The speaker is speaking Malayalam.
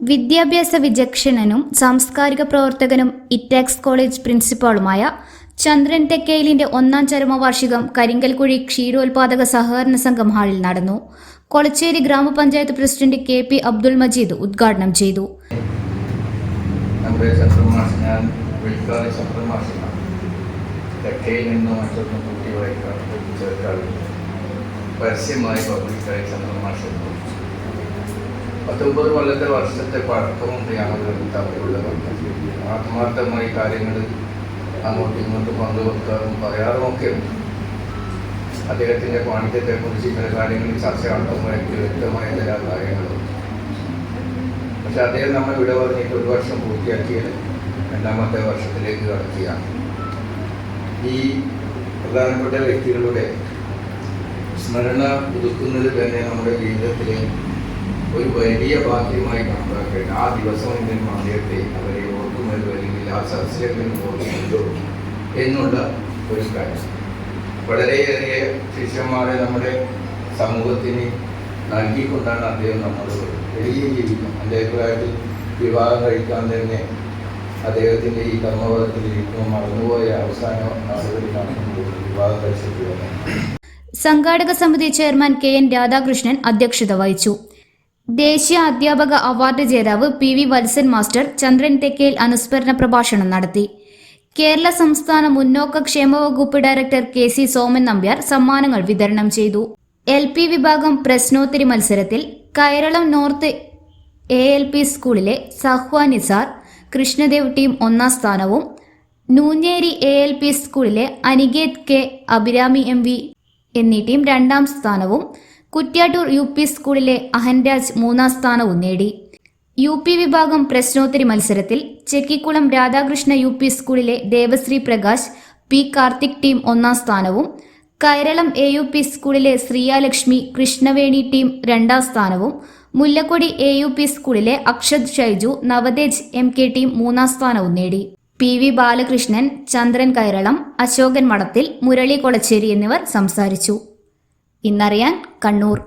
വിദ്യാഭ്യാസ വിചക്ഷണനും സാംസ്കാരിക പ്രവർത്തകനും ഇറ്റാക്സ് കോളേജ് പ്രിൻസിപ്പാളുമായ ചന്ദ്രൻ തെക്കേലിന്റെ ഒന്നാം ചരമവാർഷികം കരിങ്കൽക്കുഴി ക്ഷീരോത്പാദക സഹകരണ സംഘം ഹാളിൽ നടന്നു. Kolachery gramapanchayat president K P Abdul Majeed ഉദ്ഘാടനം ചെയ്തു. പരസ്യമായി പബ്ലിക്കായി ചന്ദ്രമാഷ് പത്തൊമ്പത് കൊല്ലത്തെ വർഷത്തെ പഴക്കവും ബന്ധം. ആത്മാർത്ഥമായി കാര്യങ്ങൾ അങ്ങോട്ടും ഇങ്ങോട്ടും പങ്കുവെക്കാറും പറയാറുമൊക്കെ ഉണ്ട്. അദ്ദേഹത്തിന്റെ പാണ്ഡിത്യത്തെക്കുറിച്ച് ചില കാര്യങ്ങളിൽ ചർച്ച നടത്തുമ്പോൾ വ്യക്തമായ ചില കാര്യങ്ങളും പക്ഷെ അദ്ദേഹം നമ്മൾ ഇവിടെ പറഞ്ഞിട്ട് ഒരു വർഷം പൂർത്തിയാക്കിയത് രണ്ടാമത്തെ വർഷത്തിലേക്ക് കടക്കുകയാണ്. ഈ പ്രധാനപ്പെട്ട വ്യക്തികളുടെ സ്മരണ പുതുക്കുന്നത് തന്നെ നമ്മുടെ ജീവിതത്തിലെ ഒരു വലിയ ഭാഗ്യമായി കണക്കാക്കേണ്ട ആ ദിവസമെങ്കിലും അദ്ദേഹത്തെ അവരെ ഓർക്കുന്നത് അല്ലെങ്കിൽ ആ സദസ്സിലെങ്കിലും ഓർക്കുന്നുണ്ടോ എന്നുള്ള ഒരു കാര്യം. വളരെയേറെ ശിഷ്യന്മാരെ നമ്മുടെ സമൂഹത്തിന് നൽകിക്കൊണ്ടാണ് അദ്ദേഹം നമ്മളോട് വലിയ ജീവിതം എന്റെ അഭിപ്രായത്തിൽ വിവാഹം കഴിക്കാൻ തന്നെ അദ്ദേഹത്തിന്റെ ഈ കർമ്മപദത്തിൽ ഇരിക്കുമ്പോൾ മറന്നുപോയ അവസാന നാളുകളിലാണ് വിവാഹം കഴിച്ചിട്ട് വന്നത് സംഘാടക സമിതി ചെയർമാൻ കെ എൻ രാധാകൃഷ്ണൻ അധ്യക്ഷത വഹിച്ചു. ദേശീയ അധ്യാപക അവാർഡ് ജേതാവ് P V Valsan master Chandran Thekkel അനുസ്മരണ പ്രഭാഷണം നടത്തി. കേരള സംസ്ഥാന മുന്നോക്ക ക്ഷേമ വകുപ്പ് director K C Soman Nambiar സമ്മാനങ്ങൾ വിതരണം ചെയ്തു. എൽ പി വിഭാഗം പ്രശ്നോത്തരി മത്സരത്തിൽ Kairalam north A L P സ്കൂളിലെ സഹ്വ നിസാർ കൃഷ്ണദേവ് ടീം ഒന്നാം സ്ഥാനവും നൂഞ്ഞേരി എ എൽ പി സ്കൂളിലെ Aniketh K Abhirami M V എന്നീ ടീം രണ്ടാം സ്ഥാനവും കുറ്റ്യാട്ടൂർ യു പി സ്കൂളിലെ അഹൻരാജ് മൂന്നാം സ്ഥാനവും നേടി. യു പി വിഭാഗം പ്രശ്നോത്തരി മത്സരത്തിൽ ചെക്കിക്കുളം രാധാകൃഷ്ണ യു പി സ്കൂളിലെ ദേവശ്രീ പ്രകാശ് പി കാർത്തിക് ടീം ഒന്നാം സ്ഥാനവും കൈരളം എ യു പി സ്കൂളിലെ ശ്രീയാലക്ഷ്മി കൃഷ്ണവേണി ടീം രണ്ടാം സ്ഥാനവും മുല്ലക്കൊടി എ യു പി സ്കൂളിലെ Akshath Shaiju Navathej M K team മൂന്നാം സ്ഥാനവും നേടി. പി വി ബാലകൃഷ്ണൻ ചന്ദ്രൻ കൈരളം അശോകൻ മഠത്തിൽ മുരളി കൊളച്ചേരി എന്നിവർ സംസാരിച്ചു. ഇന്നറിയാൻ കണ്ണൂർ.